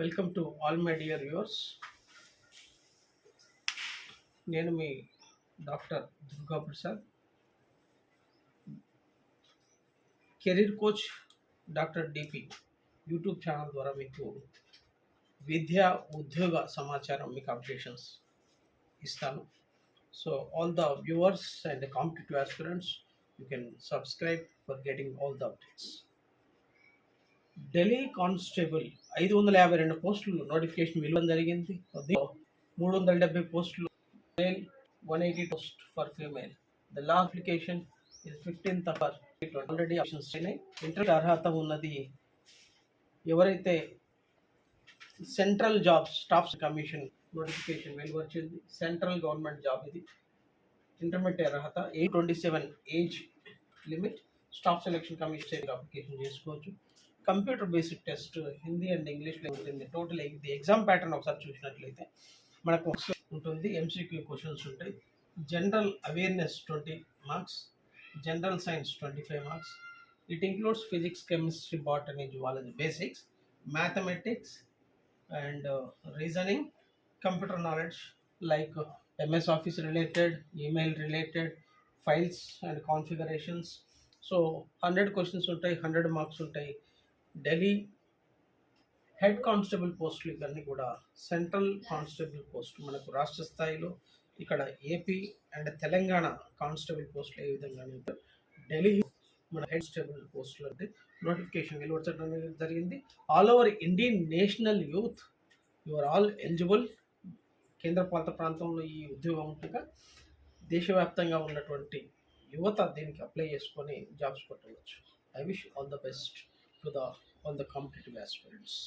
Welcome to all my dear viewers. నేను మీ doctor Durga Prasad. Career coach doctor D P YouTube channel ద్వారా మీకు విద్యా ఉద్యోగ సమాచారం మీకు అప్డేషన్స్ ఇస్తాను. So all the viewers and competitive aspirants you can subscribe for getting all the updates Delhi constable ఐదు వందల యాభై రెండు పోస్టులు నోటిఫికేషన్ విలువ జరిగింది. మూడు వందల డెబ్బై పోస్టులు male one eighty post for female. The law application is fifteenth for already options అయినాయి ఇంటర్ అర్హత ఉన్నది. ఎవరైతే central jobs staff commission notification వెలువచ్చింది central government job ఇది. ఇంటర్మీడియట్ అర్హత eight twenty seven age limit staff selection commission application చేసుకోవచ్చు. Computer basic test Hindi and ఇంగ్లీష్లో ఉంటుంది total ఇది ఎగ్జామ్ ప్యాటర్న్ ఒకసారి చూసినట్లయితే మనకు ఉంటుంది. ఎంసీక్యూ క్వశ్చన్స్ ఉంటాయి. General awareness twenty marks general science twenty five marks it includes physics chemistry botany zoology basics mathematics and reasoning computer knowledge like MS office related email related files and configurations so hundred questions ఉంటాయి hundred marks ఉంటాయి. Delhi head constable పోస్టులు ఇవన్నీ కూడా central constable post మనకు రాష్ట్ర స్థాయిలో ఇక్కడ AP and Telangana constable పోస్టులు ఏ విధంగా ఢిల్లీ మన హెడ్ స్టేబుల్ పోస్టులు అంటే నోటిఫికేషన్ వెలువడటం జరిగింది. All over Indian national youth your all eligible కేంద్రపాలిత ప్రాంతంలో ఈ ఉద్యోగం ఉండగా దేశవ్యాప్తంగా ఉన్నటువంటి యువత దీనికి అప్లై చేసుకొని jobs కొట్టవచ్చు. I wish all the best to the all the competitive aspirants